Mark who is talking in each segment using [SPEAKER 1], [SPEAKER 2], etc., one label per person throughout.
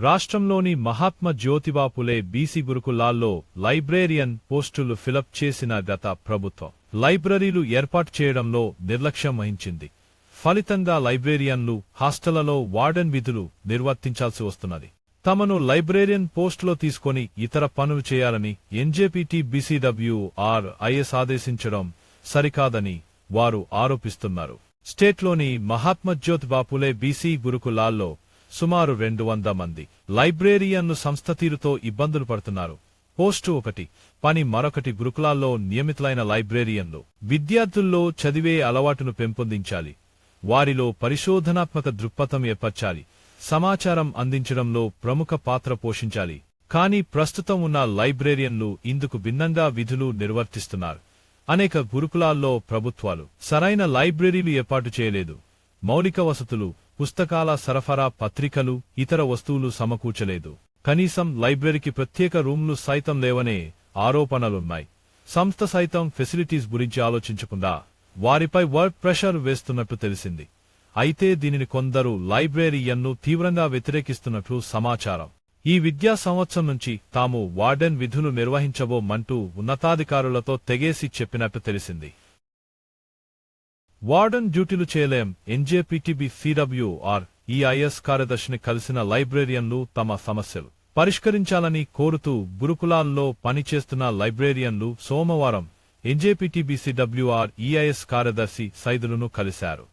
[SPEAKER 1] రాష్ట్రంలోని మహాత్మ జ్యోతిబా పులే బీసీ గురుకులాల్లో లైబ్రేరియన్ పోస్టులు ఫిలప్ చేసిన గత ప్రభుత్వం. లైబ్రరీలు ఏర్పాటు చేయడంలో నిర్లక్ష్యం వహించింది. ఫలితంగా లైబ్రేరియన్లు హాస్టళ్ళలో వార్డెన్ విధులు నిర్వర్తించాల్సి వస్తున్నది. తమను లైబ్రేరియన్ పోస్టులో తీసుకొని ఇతర పనులు చేయాలని ఎన్జేపీటీ బీసీడబ్ల్యూఆర్ ఐఎస్ ఆదేశించడం సరికాదని వారు ఆరోపిస్తున్నారు. స్టేట్లోని మహాత్మజ్యోత్ బాపులే బీసీ గురుకులాల్లో సుమారు రెండు వంద మంది. లైబ్రేరియన్లు సంస్థ తీరుతో ఇబ్బందులు పడుతున్నారు. పోస్టు ఒకటి పని మరొకటి గురుకులాల్లో నియమితులైన లైబ్రేరియన్లు. విద్యార్థుల్లో చదివే అలవాటును పెంపొందించాలి. వారిలో పరిశోధనాత్మక దృక్పథం ఏర్పర్చాలి. సమాచారం అందించడంలో ప్రముఖ పాత్ర పోషించాలి. కానీ ప్రస్తుతం ఉన్న లైబ్రేరియన్లు ఇందుకు భిన్నంగా విధులు నిర్వర్తిస్తున్నారు. అనేక గురుకులాల్లో ప్రభుత్వాలు. సరైన లైబ్రరీలు ఏర్పాటు చేయలేదు. మౌలిక వసతులు పుస్తకాల సరఫరా పత్రికలు ఇతర వస్తువులు సమకూర్చలేదు. కనీసం లైబ్రరీకి ప్రత్యేక రూమ్లు సైతం లేవనే ఆరోపణలున్నాయి. సంస్థ సైతం ఫెసిలిటీస్ గురించి ఆలోచించకుండా వారిపై వర్క్ ప్రెషర్ వేస్తున్నట్టు తెలిసింది. అయితే దీనిని కొందరు లైబ్రేరియన్ను తీవ్రంగా వ్యతిరేకిస్తున్నట్లు సమాచారం. ఈ విద్యా సంవత్సరం నుంచి తాము వార్డెన్ విధులు నిర్వహించబోమంటూ ఉన్నతాధికారులతో తెగేసి చెప్పినట్టు తెలిసింది. వార్డన్ డ్యూటీలు చేయలేం. ఎన్జేపీటీబీ సిడబ్ల్యూఆర్ ఈఐఎస్ కార్యదర్శిని కలిసిన లైబ్రేరియన్లు తమ సమస్యలు. పరిష్కరించాలని కోరుతూ గురుకులాల్లో పనిచేస్తున్న లైబ్రేరియన్లు సోమవారం ఎన్జేపీటీబీసీడబ్ల్యూఆర్ ఈఐఎస్ కార్యదర్శి సైదులను కలిశారు.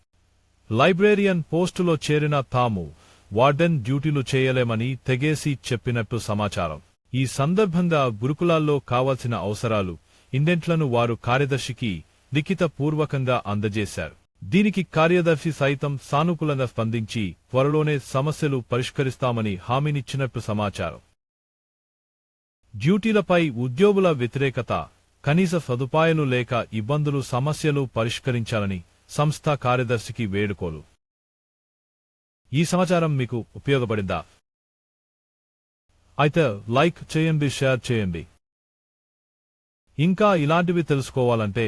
[SPEAKER 1] లైబ్రేరియన్ పోస్టులో చేరిన తాము వార్డెన్ డ్యూటీలు చేయలేమని తెగేసి చెప్పినట్టు సమాచారం. ఈ సందర్భంగా గురుకులాల్లో కావాల్సిన అవసరాలు ఇండెంట్లను వారు కార్యదర్శికి లిఖిత పూర్వకంగా అందజేశారు. దీనికి కార్యదర్శి సైతం సానుకూలంగా స్పందించి త్వరలోనే సమస్యలు పరిష్కరిస్తామని హామీనిచ్చినట్టు సమాచారం. డ్యూటీలపై ఉద్యోగుల వ్యతిరేకత కనీస సదుపాయాలు లేక ఇబ్బందులు సమస్యలు పరిష్కరించాలని సంస్థ కార్యదర్శికి వేడుకోలు. ఈ సమాచారం మీకు ఉపయోగపడిందా? అయితే లైక్ చేయండి షేర్ చేయండి. ఇంకా ఇలాంటివి తెలుసుకోవాలంటే